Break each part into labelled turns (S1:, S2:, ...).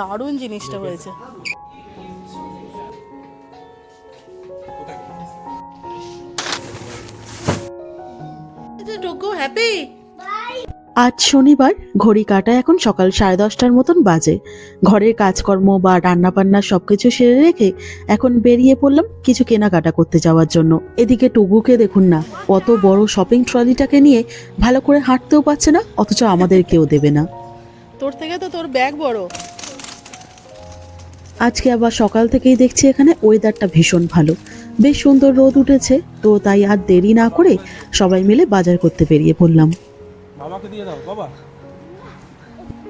S1: দারুণ জিনিসটা হয়েছে। হ্যাপি
S2: আজ শনিবার ঘড়ি কাটা এখন সকাল সাড়ে দশটার মতন বাজে। ঘরের কাজকর্ম বা রান্না বান্না সবকিছু সেরে রেখে এখন বেরিয়ে পড়লাম কিছু কেনাকাটা করতে যাওয়ার জন্য। এদিকে টুগুকে দেখুন না অত বড় শপিং ট্রলিটাকে নিয়ে ভালো করে হাঁটতেও পারছে না অথচ আমাদের কেউ দেবে না।
S1: তোর থেকে তো তোর ব্যাগ বড়।
S2: আজকে আবার সকাল থেকেই দেখছি এখানে ওয়েদারটা ভীষণ ভালো। বেশ সুন্দর রোদ উঠেছে তো তাই আর দেরি না করে সবাই মিলে বাজার করতে বেরিয়ে পড়লাম।
S3: দিয়ে দাও বাবা।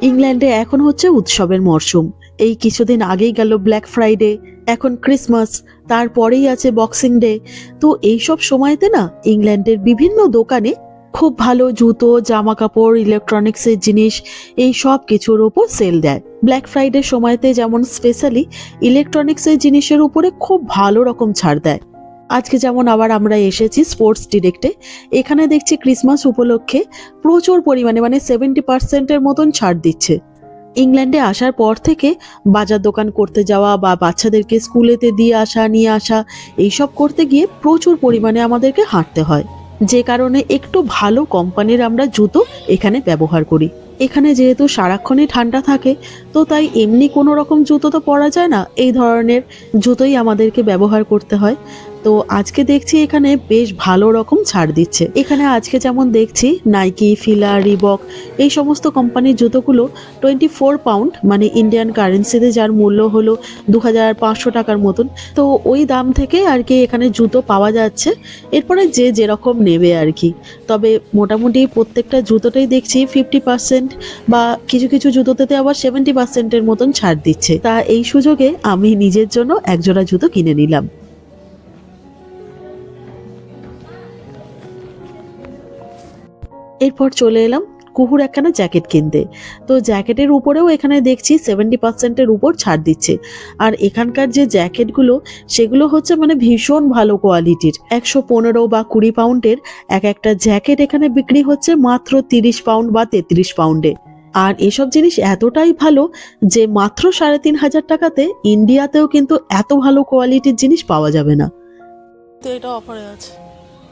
S2: ইংল্যান্ডে এখন হচ্ছে উৎসবের মরশুম। এই কিছুদিন আগেই গেল ব্ল্যাক ফ্রাইডে এখন ক্রিসমাস তারপরেই আছে বক্সিং ডে তো এইসব সময়তে না ইংল্যান্ডের বিভিন্ন দোকানে খুব ভালো জুতো জামা কাপড় ইলেকট্রনিক্সের জিনিস, এই সব কিছুর উপর সেল দেয়। ব্ল্যাক ফ্রাইডে সময়তে যেমন স্পেশালি ইলেকট্রনিক্সের জিনিসের উপরে খুব ভালো রকম ছাড় দেয়। আজকে যেমন আবার আমরা এসেছি স্পোর্টস ডিরেক্টে এখানে দেখছি ক্রিসমাস উপলক্ষে প্রচুর পরিমাণে মানে সেভেন্টি পার্সেন্টের মতন ছাড় দিচ্ছে। ইংল্যান্ডে আসার পর থেকে বাজার দোকান করতে যাওয়া বা বাচ্চাদেরকে স্কুলেতে দিয়ে আসা, নিয়ে আসা, এইসব করতে গিয়ে প্রচুর পরিমাণে আমাদেরকে হাঁটতে হয়। যে কারণে একটু ভালো কোম্পানির আমরা জুতো এখানে ব্যবহার করি। এখানে যেহেতু সারাক্ষণই ঠান্ডা থাকে, তো তাই এমনি কোনো রকম জুতো তো পরা যায় না। এই ধরনের জুতোই আমাদেরকে ব্যবহার করতে হয়। তো আজকে দেখছি এখানে বেশ ভালো রকম ছাড় দিচ্ছে। এখানে আজকে যেমন দেখছি নাইকি ফিলা রিবক এই সমস্ত কোম্পানির জুতোগুলো টোয়েন্টি ফোর পাউন্ড মানে ইন্ডিয়ান কারেন্সিতে যার মূল্য হলো দু হাজার পাঁচশো টাকার মতন। তো ওই দাম থেকে আর কি এখানে জুতো পাওয়া যাচ্ছে। এরপরে যে যেরকম নেবে আর কি। তবে মোটামুটি প্রত্যেকটা জুতোটাই দেখছি ফিফটি পার্সেন্ট বা কিছু কিছু জুতোতে আবার সেভেন্টি পার্সেন্টের মতন ছাড় দিচ্ছে। তা এই সুযোগে আমি নিজের জন্য একজোড়া জুতো কিনে নিলাম। এরপর চলে এলাম কুহুর একখানা জ্যাকেট কিনতে। তো জ্যাকেটের উপরেও এখানে দেখছি সেভেন্টি পার্সেন্টের উপর ছাড় দিচ্ছে। আর এখানকার যে জ্যাকেটগুলো, সেগুলো হচ্ছে মানে ভীষণ ভালো কোয়ালিটির একশো পনেরো বা কুড়ি পাউন্ডের এক একটা জ্যাকেট এখানে বিক্রি হচ্ছে মাত্র তিরিশ পাউন্ড বা তেত্রিশ পাউন্ডে। আর এসব জিনিস এতটাই ভালো যে মাত্র সাড়ে তিন হাজার টাকাতে ইন্ডিয়াতেও কিন্তু এত ভালো কোয়ালিটির জিনিস পাওয়া যাবে না।
S1: তো এটা অফারে আছে।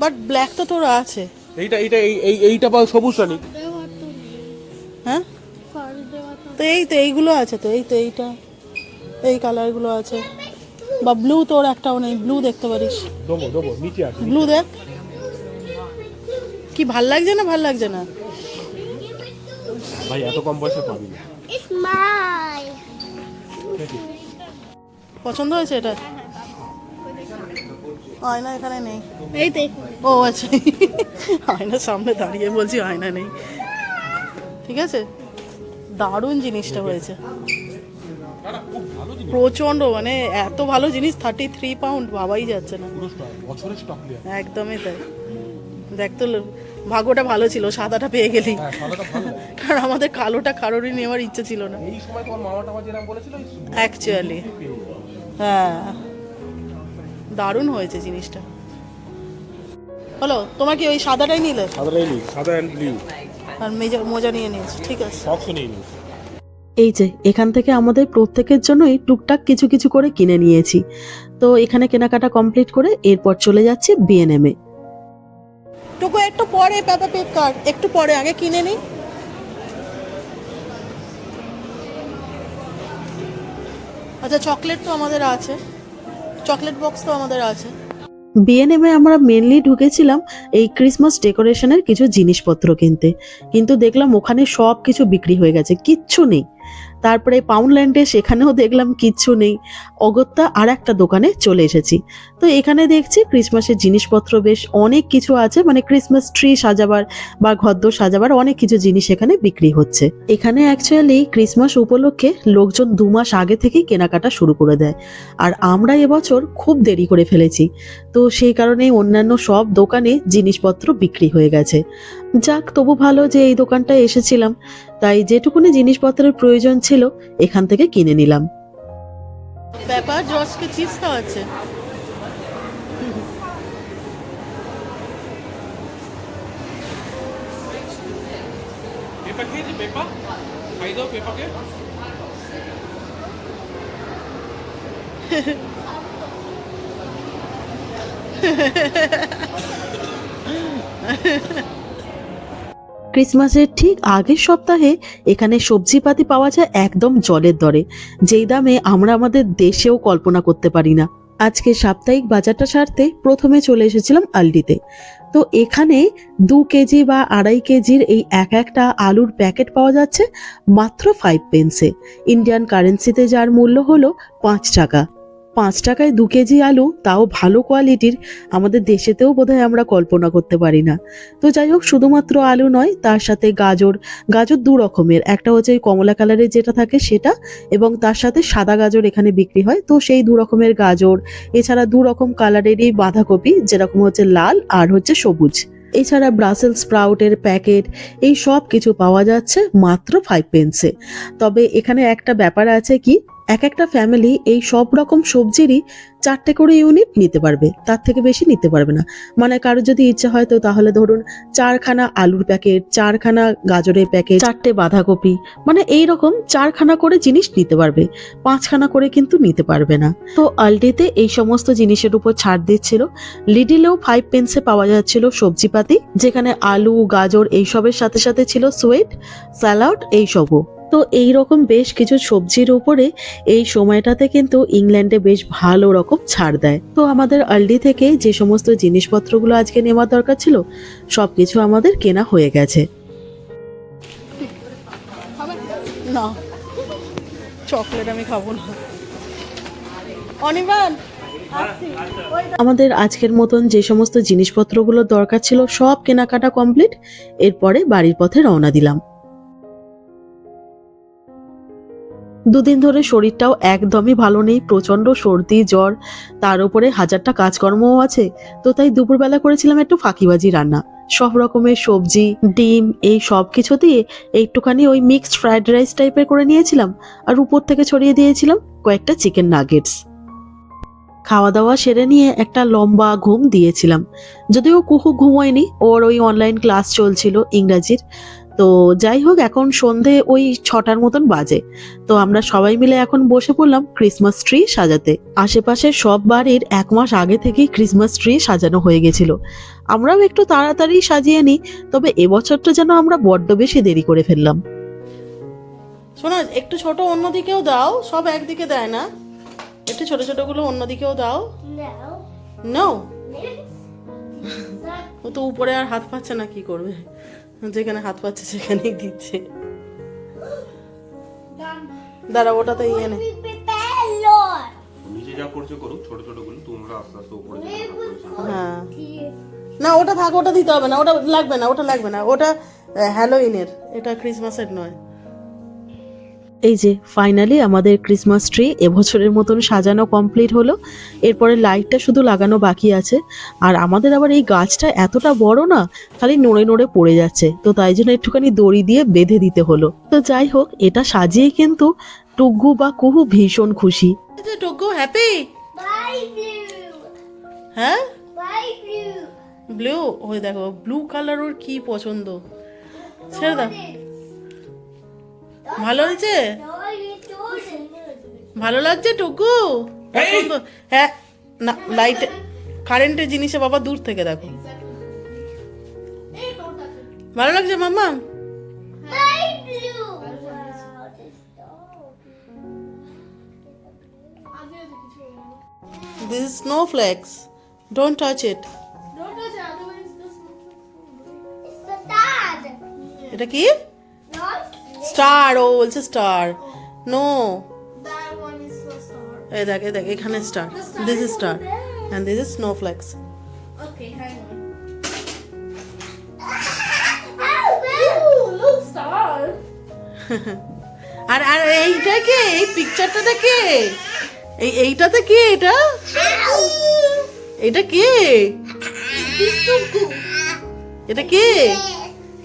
S1: বাট ব্ল্যাক তো তোর আছে।
S3: এইটা এইটা এই এই এইটা বা সবুজ রানী।
S1: হ্যাঁ? তো এই তো এইগুলো আছে তো এই তো এইটা এই কালারগুলো আছে। বা ব্লু তোর একটাও নেই ব্লু দেখতে পারিস।
S3: দেবো দেবো নিচে আছে
S1: ব্লু দেখ। কি ভালো লাগছে না ভালো লাগছে না?
S3: ভাই এত কম পয়সা পাবি না।
S1: পছন্দ হয়েছে এটা? আয়না এখানে নেই।
S4: এই দেখ
S1: ও আচ্ছা। আয়নার সামনে দাঁড়িয়ে বলছি আয়না নেই। ঠিক আছে? দারুণ জিনিসটা হয়েছে। প্রচণ্ড মানে এত ভালো জিনিস থার্টি থ্রি পাউন্ড ভাবাই যাচ্ছে না। একদমই তাই। দেখ তো ভাগ্যটা ভালো ছিল সাদাটা পেয়ে গেলি।
S3: হ্যাঁ সাদাটা ভালো।
S1: কারণ আমাদের কালোটা কারোরই নেওয়ার ইচ্ছে ছিল না। অ্যাকচুয়ালি হ্যাঁ। দারুণ হয়েছে জিনিসটা। হলো তোমার কি ওই সাদাটাই নিলে?
S3: সাদাটাই নিই। সাদা অ্যান্ড ব্লু
S1: আর মেজা মোজা নিয়ে নিয়েছি ঠিক আছে।
S3: সক্সও নিয়ে নিই।
S2: এই যে এখান থেকে আমাদের প্রত্যেকের জন্যই টুকটাক কিছু কিছু করে কিনে নিয়েছি। তো এখানে কেনাকাটা কমপ্লিট করে এরপর চলে যাচ্ছে বিএনএমে
S1: টুকু একটু পরে পেপা পিক কার একটু পরে আগে কিনে নি আচ্ছা চকলেট তো আমাদের আছে। চকলেট বক্স তো আমাদের আছে।
S2: বিএনএমে আমরা মেনলি ঢুকেছিলাম এই ক্রিসমাস ডেকোরেশনের কিছু জিনিসপত্র কিনতে। কিন্তু দেখলাম ওখানে সব কিছু বিক্রি হয়ে গেছে, কিচ্ছু নেই। তারপরে পাউন্ডল্যান্ডে সেখানেও দেখলাম কিচ্ছু নেই। অগত্যা আর একটা দোকানে চলে এসেছি। তো এখানে দেখছি ক্রিসমাসের জিনিসপত্র বেশ অনেক কিছু আছে। মানে ক্রিসমাস ট্রি সাজাবার বা ঘরদোর সাজাবার অনেক কিছু জিনিস এখানে বিক্রি হচ্ছে। এখানে অ্যাকচুয়ালি ক্রিসমাস উপলক্ষে লোকজন দু মাস আগে থেকেই কেনাকাটা শুরু করে দেয়। আর আমরা এবছর খুব দেরি করে ফেলেছি। তো সেই কারণে অন্যান্য সব দোকানে জিনিসপত্র বিক্রি হয়ে গেছে। যাক, তবু ভালো যে এই দোকানটায় এসেছিলাম। তাই যেটুকুনি জিনিসপত্রের প্রয়োজন ছিল এখান থেকে কিনে নিলাম।
S1: ব্যাপার জর্জকে চিপস খাওয়াচ্ছে
S3: পেপাকে
S2: ক্রিসমাসের ঠিক আগের সপ্তাহে এখানে সবজিপাতি পাওয়া যায় একদম জলের দরে। যেই দামে আমরা আমাদের দেশেও কল্পনা করতে পারি না। আজকে সাপ্তাহিক বাজারটা সারতে প্রথমে চলে এসেছিলাম আলডিতে। তো এখানে দু কেজি বা আড়াই কেজির এই এক একটা আলুর প্যাকেট পাওয়া যাচ্ছে মাত্র ফাইভ পেন্সে ইন্ডিয়ান কারেন্সিতে যার মূল্য হলো পাঁচ টাকা। পাঁচ টাকায় দু কেজি আলু, তাও ভালো কোয়ালিটির, আমাদের দেশেতেও বোধহয় আমরা কল্পনা করতে পারি না। তো যাই হোক, শুধুমাত্র আলু নয়, তার সাথে গাজর গাজর দু রকমের। একটা হচ্ছে কমলা কালারের যেটা থাকে সেটা, এবং তার সাথে সাদা গাজর এখানে বিক্রি হয়। তো সেই দু রকমের গাজর, এছাড়া দু রকম কালারেরই বাঁধাকপি, যেরকম হচ্ছে লাল আর হচ্ছে সবুজ। এছাড়া ব্রাসেল স্প্রাউটের প্যাকেট এই সব কিছু পাওয়া যাচ্ছে মাত্র ফাইভ পেন্সে তবে এখানে একটা ব্যাপার আছে কি এক একটা ফ্যামিলি এই সব রকম সবজিরই চারটে করে ইউনিট নিতে পারবে। তার থেকে বেশি নিতে পারবে না। মানে কারও যদি ইচ্ছা হয় তো তাহলে ধরুন চারখানা আলুর প্যাকেট চারখানা গাজরের প্যাকেট চারটে বাঁধাকপি মানে এই রকম চারখানা করে জিনিস নিতে পারবে। পাঁচখানা করে কিন্তু নিতে পারবে না। তো আলডিতে এই সমস্ত জিনিসের উপর ছাড় দিচ্ছিল। লিডিলেও ফাইভ পেন্সে পাওয়া যাচ্ছিল সবজিপাতি, যেখানে আলু, গাজর এইসবের সাথে সাথে ছিল সুইট স্যালাড এইসবও। তো এই রকম বেশ কিছু সবজির উপরে এই সময়টাতে কিন্তু ইংল্যান্ডে বেশ ভালো রকম ছাড় দেয়। তো আমাদের আলডি থেকে যে সমস্ত জিনিসপত্রগুলো আজকে নেওয়ার দরকার ছিল সবকিছু আমাদের কেনা হয়ে গেছে।
S1: না চকলেট আমি খাব না। অনির্বাণ
S2: আমাদের আজকের মতন যে সমস্ত জিনিসপত্রগুলো দরকার ছিল সব কেনাকাটা কমপ্লিট। এরপরে বাড়ির পথে রওনা দিলাম। দুদিন ধরে শরীরটাও একদমই ভালো নেই প্রচণ্ড সর্দি, জ্বর, তার উপরে হাজারটা কাজকর্মও আছে। তো তাই দুপুরবেলা করেছিলাম একটু ফাঁকিবাজি রান্না। সব রকমের সবজি, ডিম, এই সব কিছু দিয়ে একটুখানি ওই মিক্সড ফ্রাইড রাইস টাইপের করে নিয়েছিলাম। আর উপর থেকে ছড়িয়ে দিয়েছিলাম কয়েকটা চিকেন নাগেটস খাওয়া দাওয়া সেরে নিয়ে একটা লম্বা ঘুম দিয়েছিলাম। যদিও কুহু ঘুমোয়নি, ওর ওই অনলাইন ক্লাস চলছিল ইংরাজির। তো যাই হোক এখন সন্ধে ওই ছটার মতন বাজে। তো আমরা সবাই মিলে এখন বসে পড়লাম ক্রিসমাস ট্রি সাজাতে। আশেপাশের সব বাড়ির এক মাস আগে থেকেই ক্রিসমাস ট্রি সাজানো হয়ে গেছিল। আমরাও একটু তাড়াতাড়ি সাজিয়ে নিই তবে এবছরটা যেন আমরা বড্ড বেশি দেরি করে ফেললাম।
S1: শোনো একটু ছোট অন্যদিকেও দাও সব একদিকে দেয় না। একটু ছোট ছোটগুলো অন্যদিকেও দাও।
S4: No.
S1: নো ও তো উপরে আর হাত পাচ্ছে না কি করবে? যেখানে হাত পাচ্ছে সেখানেই দিচ্ছে। দাঁড়া ওটাতে ইয়ে নে।
S4: We prepare Lord.
S3: নিচে যা করছে করুক ছোট ছোটগুলো তোমরা আস্তে আস্তে উপরে যাবে, তারপরে সামনে।
S1: হ্যাঁ। না ওটা থাক ওটা দিতে হবে না ওটা লাগবে না ওটা লাগবে না ওটা হ্যালোইনের এটা ক্রিসমাসের নয়।
S2: এই যে ফাইনালি আমাদের ক্রিসমাস ট্রি এবছরের মতন সাজানো কমপ্লিট হলো। এরপরে লাইটটা শুধু লাগানো বাকি আছে। আর আমাদের আবার এই গাছটা এতটা বড় না খালি নড়ে নড়ে পড়ে যাচ্ছে। তো তাই জন্য একটুখানি দড়ি দিয়ে বেঁধে দিতে হলো। তো যাই হোক এটা সাজিয়ে কিন্তু টুগ্গু বা কুহু ভীষণ খুশি।
S1: হ্যাপি হ্যাঁ? ব্লু ওই দেখো ব্লু কালার ওর কি পছন্দ? ছেড়ে দাও। ভালো হয়েছে. ভালো লাগছে টুকু হ্যাঁ না লাইট কারেন্টের জিনিসে বাবা দূর থেকে দেখো ভালো লাগছে mama
S4: dog.
S1: This is snowflakes don't touch it
S4: It's the dad.
S1: এটা কি স্টার ও বলছে star. No.
S4: that one is the star.
S1: এই দেখ এই দেখ এখানে star this is star and this is snowflakes
S4: Okay, hang on. Look, star.
S1: আর আর এইটা কে? এই পিকচারটাতে কে? এই এইটাতে কে এটা? এটা কে. এটা কে?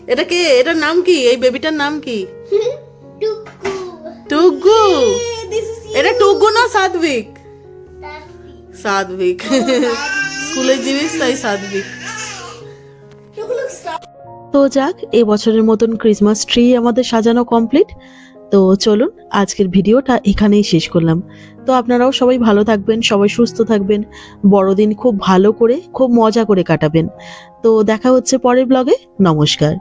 S1: এটা কে? এটার নাম কি? এই বেবিটার নাম কি. টুগু এটা টুগু না সাদবিক. সাদবিক স্কুলের জিনিস তাই সাদবিক
S2: তো যাক এবছরের মতন ক্রিসমাস ট্রি আমাদের সাজানো কমপ্লিট তো চলুন আজকের ভিডিওটা এখানেই শেষ করলাম। তো আপনারাও সবাই ভালো থাকবেন সবাই সুস্থ থাকবেন বড়দিন খুব ভালো করে খুব মজা করে কাটাবেন। তো দেখা হচ্ছে পরের ব্লগে নমস্কার।